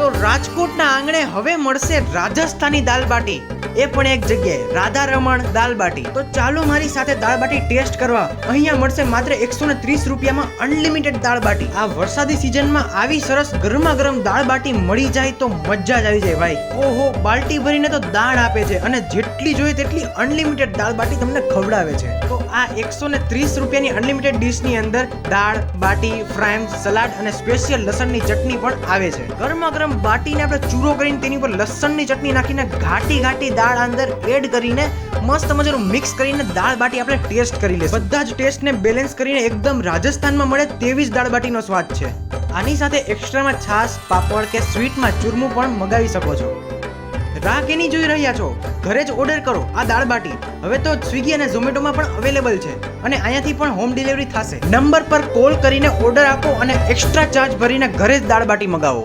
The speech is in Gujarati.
તો રાજકોટના આંગણે હવે મળશે રાજસ્થાની દાલ બાટી. એ પણ એક જગ્યાએ, રાધા રમણ દાલ બાટી. તો ચાલો મારી સાથે દાળ બાટી ટેસ્ટ કરવા. અહીંયા મળશે માત્ર એકસો ને ત્રીસ રૂપિયામાં અનલિમિટેડ દાળ બાટી. આ વરસાદી સિઝનમાં આવી સરસ ગરમા ગરમ દાળ બાટી મળી જાય તો મજા જ આવી જાય ભાઈ. ઓહો, બાલ્ટી ભરીને તો દાળ આપે છે અને જેટલી જોઈએ તેટલી અનલિમિટેડ દાળ બાટી તમને ખવડાવે છે. તો આ એકસો ને ત્રીસ રૂપિયાની અનલિમિટેડ ડીશની અંદર દાળ, બાટી ફ્રાઈમ સલાડ અને સ્પેશિયલ લસણની ચટણી પણ આવે છે. ગરમા ગરમ બાટીને આપણે ચૂરો કરીને તેની પર લસણની ચટણી નાખીને ઘાટી ઘાટી દાળ અંદર એડ કરીને મસ્ત મજાનું મિક્સ કરીને દાળ બાટી આપણે ટેસ્ટ કરી લઈશું. બધા જ ટેસ્ટને બેલેન્સ કરીને એકદમ રાજસ્થાનમાં મળે તેવી જ દાળ બાટીનો સ્વાદ છે. આની સાથે એક્સ્ટ્રામાં છાશ, પાપડ કે સ્વીટમાં ચૂરમું પણ મગાવી શકો છો. રાહ કેની જોઈ રહ્યા છો. ઘરે જ ઓર્ડર કરો, આ દાળ બાટી. હવે તો સ્વિગી અને ઝોમેટોમાં પણ અવેલેબલ છે અને અહીંયાથી પણ હોમ ડિલિવરી થશે. નંબર પર કોલ કરીને ઓર્ડર આપો અને એક્સ્ટ્રા ચાર્જ ભરીને ઘરે જ દાળ બાટી મગાવો.